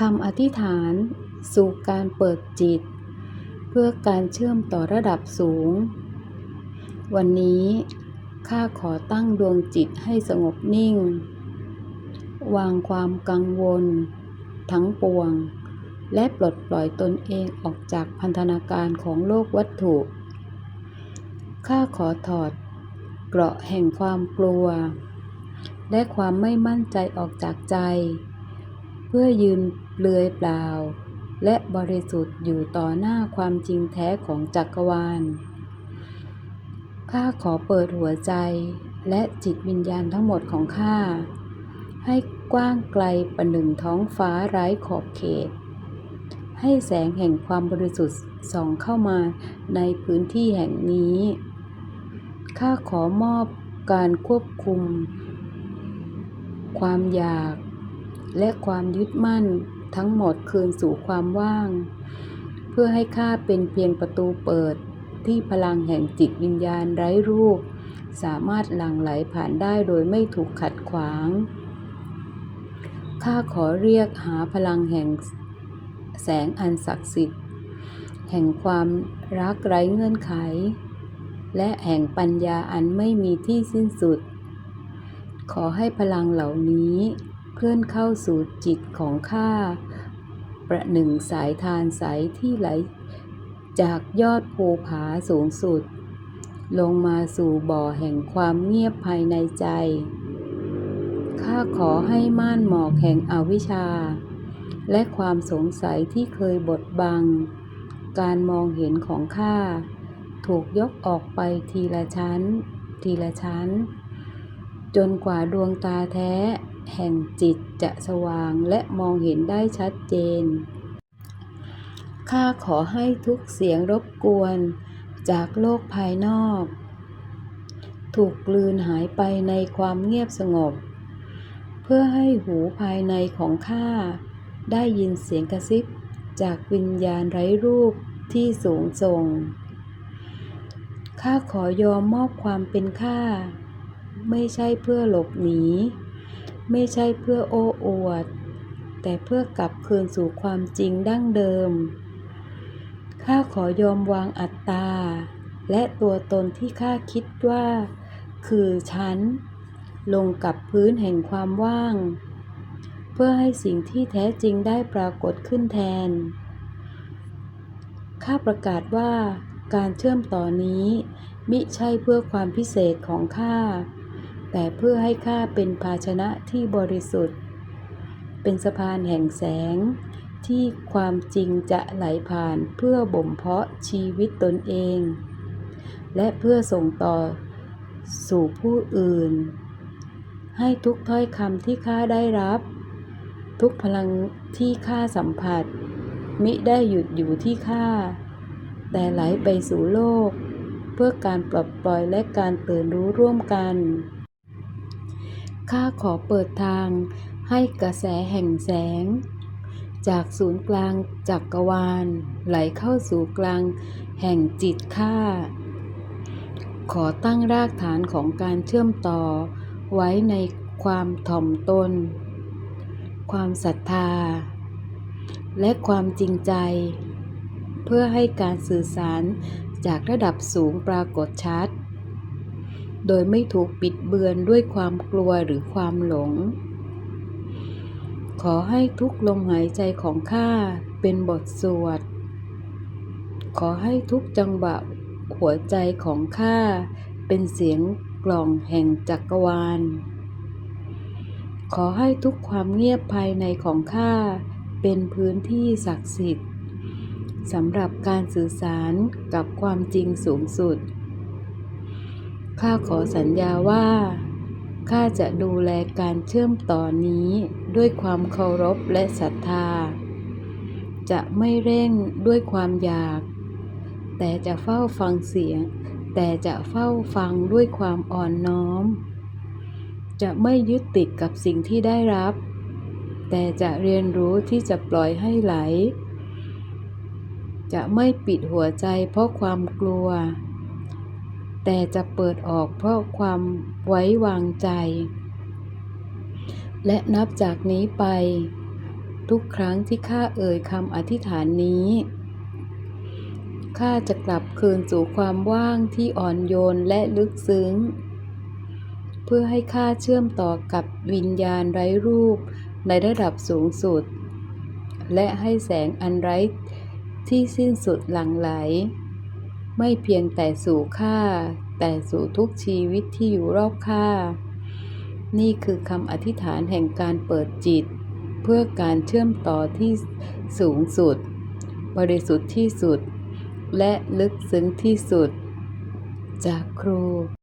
คำอธิษฐานสู่การเปิดจิต เพื่อการเชื่อมต่อระดับสูง วันนี้ข้าขอตั้งดวงจิตให้สงบนิ่ง วางความกังวล ทั้งปวง และปลดปล่อยตนเองออกจากพันธนาการของโลกวัตถุ ข้าขอถอดเกราะแห่งความกลัว และความไม่มั่นใจออกจากใจ เพื่อยืนเปลือยเปล่า และบริสุทธิ์อยู่ต่อหน้าความจริงแท้ของจักรวาล ข้าขอเปิดหัวใจและจิตวิญญาณทั้งหมดของข้า ให้กว้างไกลประหนึ่งท้องฟ้าไร้ขอบเขต ให้แสงแห่งความบริสุทธิ์ส่องเข้ามาในพื้นที่แห่งนี้ ข้าขอมอบการควบคุม ความอยาก และความยึดมั่นทั้งหมดคืนสู่ความว่าง เพื่อให้ข้าเป็นเพียงประตูเปิดที่พลังแห่งจิตวิญญาณไร้รูป สามารถหลั่งไหลผ่านได้โดยไม่ถูกขัดขวาง ข้าขอเรียกหาพลังแห่งแสงอันศักดิ์สิทธิ์ แห่งความรักไร้เงื่อนไข และแห่งปัญญาอันไม่มีที่สิ้นสุด ขอให้พลังเหล่านี้ เคลื่อนเข้าสู่จิตของข้า ประหนึ่งสายทานใสที่ไหล จากยอดภูผาสูงสุด ลงมาสู่บ่อแห่งความเงียบภายในใจ ข้าขอให้ม่านหมอกแห่งอวิชชา และความสงสัยที่เคยบดบัง การมองเห็นของข้า ถูกยกออกไปทีละชั้น ทีละชั้น จนกว่าดวงตาแท้ แห่งจิตจะสว่างและมองเห็นได้ชัดเจน ข้าขอให้ทุกเสียงรบกวนจากโลกภายนอก ถูกกลืนหายไปในความเงียบสงบ เพื่อให้หูภายในของข้าได้ยินเสียงกระซิบจากวิญญาณไร้รูปที่สูงส่ง ข้าขอยอมมอบความเป็นข้า ไม่ใช่เพื่อหลบหนี ไม่ใช่เพื่อโอ้อวด แต่เพื่อกลับคืนสู่ความจริงดั้งเดิม ข้าขอยอมวางอัตตา และตัวตนที่ข้าคิดว่า คือฉัน ลงกับพื้นแห่งความว่าง เพื่อให้สิ่งที่แท้จริงได้ปรากฏขึ้นแทน ข้าประกาศว่าการเชื่อมต่อนี้มิใช่เพื่อความพิเศษของข้า แต่เพื่อให้ข้าเป็นภาชนะที่บริสุทธิ์ เป็นสะพานแห่งแสง ที่ความจริงจะไหลผ่านเพื่อบ่มเพาะชีวิตตนเอง และเพื่อส่งต่อสู่ผู้อื่น ให้ทุกถ้อยคำที่ข้าได้รับ ทุกพลังที่ข้าสัมผัส มิได้หยุดอยู่ที่ข้าแต่ไหลไปสู่โลก เพื่อการปลดปล่อยและการตื่นรู้ร่วมกัน ข้าขอเปิดทางให้กระแสแห่งแสง จากศูนย์กลางจักกรวาล ไหลเข้าสู่กลางแห่งจิตข้า ขอตั้งรากฐานของการเชื่อมต่อ ไว้ในความถ่อมตน ความศรัทธา และความจริงใจ เพื่อให้การสื่อสารจากระดับสูงปรากฏชัด โดยไม่ถูกปิดเบือนด้วยความกลัวหรือความหลง ขอให้ทุกลมหายใจของข้าเป็นบทสวด ขอให้ทุกจังหวะหัวใจของข้าเป็นเสียงกล่องแห่งจักรวาล ขอให้ทุกความเงียบภายในของข้าเป็นพื้นที่ศักดิ์สิทธิ์สำหรับการสื่อสารกับความจริงสูงสุด ข้าขอสัญญาว่า ข้าจะดูแลการเชื่อมต่อนี้ด้วยความเคารพและศรัทธา จะไม่เร่งด้วยความอยาก แต่จะเฝ้าฟังเสียง แต่จะเฝ้าฟังด้วยความอ่อนน้อม จะไม่ยึดติดกับสิ่งที่ได้รับ แต่จะเรียนรู้ที่จะปล่อยให้ไหล จะไม่ปิดหัวใจเพราะความกลัว แต่จะเปิดออกเพราะความไว้วางใจ และนับจากนี้ไป ทุกครั้งที่ข้าเอ่ยคำอธิษฐานนี้ข้าจะกลับคืนสู่ความว่างที่อ่อนโยนและลึกซึ้ง เพื่อให้ข้าเชื่อมต่อกับวิญญาณไร้รูปในระดับสูงสุด และให้แสงอันไร้ที่สิ้นสุดหลั่งไหล ไม่เพียงแต่สู่ข้าแต่สู่ทุกชีวิตที่อยู่รอบข้านี่คือคำอธิษฐานแห่งการเปิดจิต เพื่อการเชื่อมต่อที่สูงสุด บริสุทธิ์ที่สุด และลึกซึ้งที่สุด จากครู